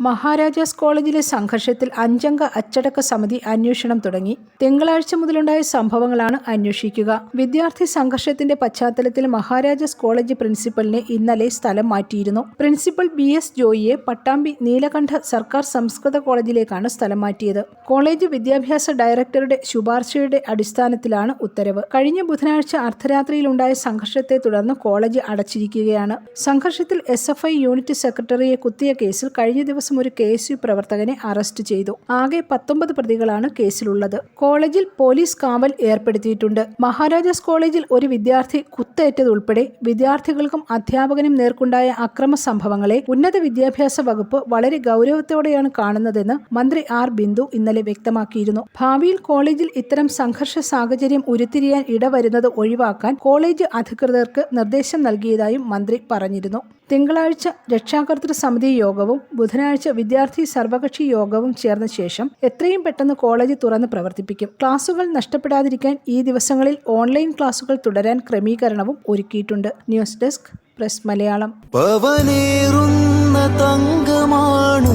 മഹാരാജാസ് കോളേജിലെ സംഘർഷത്തിൽ അഞ്ചംഗ അച്ചടക്ക സമിതി അന്വേഷണം തുടങ്ങി. തിങ്കളാഴ്ച മുതലുണ്ടായ സംഭവങ്ങളാണ് അന്വേഷിക്കുക. വിദ്യാർത്ഥി സംഘർഷത്തിന്റെ പശ്ചാത്തലത്തിൽ മഹാരാജാസ് കോളേജ് പ്രിൻസിപ്പലിനെ ഇന്നലെ സ്ഥലം മാറ്റിയിരുന്നു. പ്രിൻസിപ്പൽ ബി എസ് ജോയിയെ പട്ടാമ്പി നീലകണ്ഠ സർക്കാർ സംസ്കൃത കോളേജിലേക്കാണ് സ്ഥലം മാറ്റിയത്. കോളേജ് വിദ്യാഭ്യാസ ഡയറക്ടറുടെ ശുപാർശയുടെ അടിസ്ഥാനത്തിലാണ് ഉത്തരവ്. കഴിഞ്ഞ ബുധനാഴ്ച അർദ്ധരാത്രിയിലുണ്ടായ സംഘർഷത്തെ തുടർന്ന് കോളേജ് അടച്ചിരിക്കുകയാണ്. സംഘർഷത്തിൽ എസ് യൂണിറ്റ് സെക്രട്ടറിയെ കുത്തിയ കേസിൽ കഴിഞ്ഞ ദിവസം ഒരു കേസ് പ്രവർത്തകനെ അറസ്റ്റ് ചെയ്തു. ആകെ പത്തൊമ്പത് പ്രതികളാണ് കേസിലുള്ളത്. കോളേജിൽ പോലീസ് കാവൽ ഏർപ്പെടുത്തിയിട്ടുണ്ട്. മഹാരാജാസ് കോളേജിൽ ഒരു വിദ്യാർത്ഥി കുത്തേറ്റതുൾപ്പെടെ വിദ്യാർത്ഥികൾക്കും അധ്യാപകനും നേർക്കുണ്ടായ അക്രമ സംഭവങ്ങളെ ഉന്നത വിദ്യാഭ്യാസ വകുപ്പ് വളരെ ഗൗരവത്തോടെയാണ് കാണുന്നതെന്ന് മന്ത്രി ആർ. ബിന്ദു ഇന്നലെ വ്യക്തമാക്കിയിരുന്നു. ഭാവിയിൽ കോളേജിൽ ഇത്തരം സംഘർഷ സാഹചര്യം ഉരുത്തിരിയാൻ ഇടവരുന്നത് ഒഴിവാക്കാൻ കോളേജ് അധികൃതർക്ക് നിർദ്ദേശം നൽകിയതായും മന്ത്രി പറഞ്ഞിരുന്നു. തിങ്കളാഴ്ച രക്ഷാകർതൃ സമിതി യോഗവും ബുധനാഴ്ച വിദ്യാർത്ഥി സർവകക്ഷി യോഗവും ചേർന്ന ശേഷം എത്രയും പെട്ടെന്ന് കോളേജ് തുറന്ന് പ്രവർത്തിപ്പിക്കും. ക്ലാസുകൾ നഷ്ടപ്പെടാതിരിക്കാൻ ഈ ദിവസങ്ങളിൽ ഓൺലൈൻ ക്ലാസുകൾ തുടരാൻ ക്രമീകരണവും ഒരുക്കിയിട്ടുണ്ട്. News desk press Malayalam. പവനേറുന്ന തങ്കമാണു